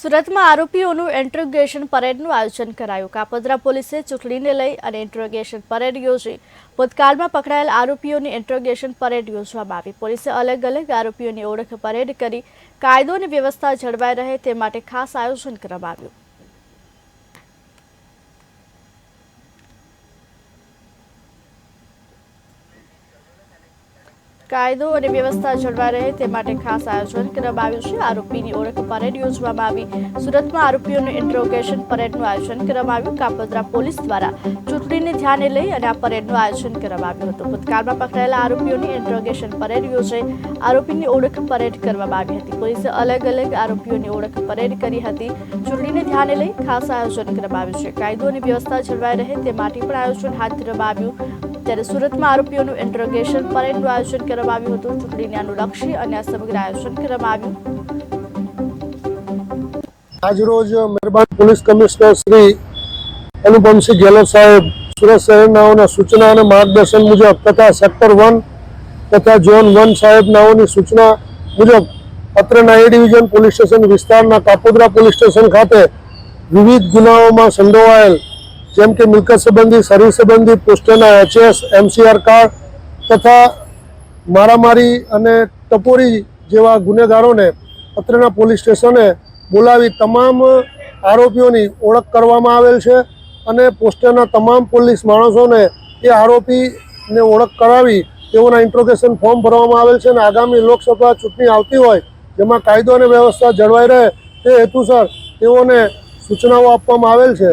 સુરતમાં આરોપીઓનું ઇન્ટ્રોગેશન પરેડનું આયોજન કરાયું. કાપોદ્રા પોલીસે ચૂંટણીને લઈ અને ઇન્ટ્રોગેશન પરેડ યોજી. ભૂતકાળમાં પકડાયેલ આરોપીઓની ઇન્ટ્રોગેશન પરેડ યોજવામાં આવી. પોલીસે અલગ અલગ આરોપીઓની ઓળખ પરેડ કરી કાયદો અને વ્યવસ્થા જળવાઈ રહે તે માટે ખાસ આયોજન કરવામાં આવ્યું. કાયદો અને વ્યવસ્થા જળવાઈ રહે તે માટે ખાસ આયોજન કરવામાં આવ્યું છે. આરોપીની ઓળખ પરેડ યોજવામાં આવી. સુરતમાં આરોપીઓનું ઇન્ટ્રોગેશન પરેડનું આયોજન કરવામાં આવ્યું. કાપોદ્રા પોલીસ દ્વારા ચૂંટણીને ધ્યાને લઈ અને આ પરેડનું આયોજન કરવામાં આવ્યું હતું. ભૂતકાળમાં પકડાયેલા આરોપીઓની ઇન્ટ્રોગેશન પરેડ યોજાઈ આરોપીની ઓળખ પરેડ કરવામાં આવી હતી. પોલીસે અલગ અલગ આરોપીઓની ઓળખ પરેડ કરી હતી. ચૂંટણીને ધ્યાને લઈ ખાસ આયોજન કરવામાં આવ્યું છે. કાયદો અને વ્યવસ્થા જળવાઈ રહે તે માટે પણ આયોજન હાથ ધરવામાં આવ્યું. ત્યારે સુરતમાં આરોપીઓનું ઇન્ટ્રોગેશન પરેડનું આયોજન કરવામાં આવ્યું હતું. ચૂંટણીને અનુલક્ષી અને આ સમગ્ર આયોજન કરવામાં આવ્યું. આજરોજ મહેરબાન પોલીસ કમિશનર શ્રી અનુપમસિંહ ગેહલોત સાહેબ સુરત શહેરનાઓના સૂચના અને માર્ગદર્શન મુજબ તથા સેક્ટર વન તથા ઝોન વન સાહેબનાઓની સૂચના મુજબ પત્રના એ ડિવિઝન પોલીસ સ્ટેશન વિસ્તારના કાપોદ્રા પોલીસ સ્ટેશન ખાતે વિવિધ ગુનાઓમાં સંડોવાયેલ જેમ કે મિલકત સંબંધી શરીર સંબંધી, પોસ્ટરના એચએસ એમસીઆર કાર્ડ તથા મારામારી અને ટપોરી જેવા ગુનેગારોને અત્રેના પોલીસ સ્ટેશને બોલાવી તમામ આરોપીઓની ઓળખ કરવામાં આવેલ છે અને પોસ્ટરના તમામ પોલીસ માણસોને એ આરોપીને ઓળખ કરાવી તેઓના ઇન્ટ્રોગેશન ફોર્મ ભરવામાં આવેલ છે અને આગામી લોકસભા ચૂંટણી આવતી હોય, જેમાં કાયદો અને વ્યવસ્થા જળવાઈ રહે તે હેતુસર તેઓને સૂચનાઓ આપવામાં આવેલ છે.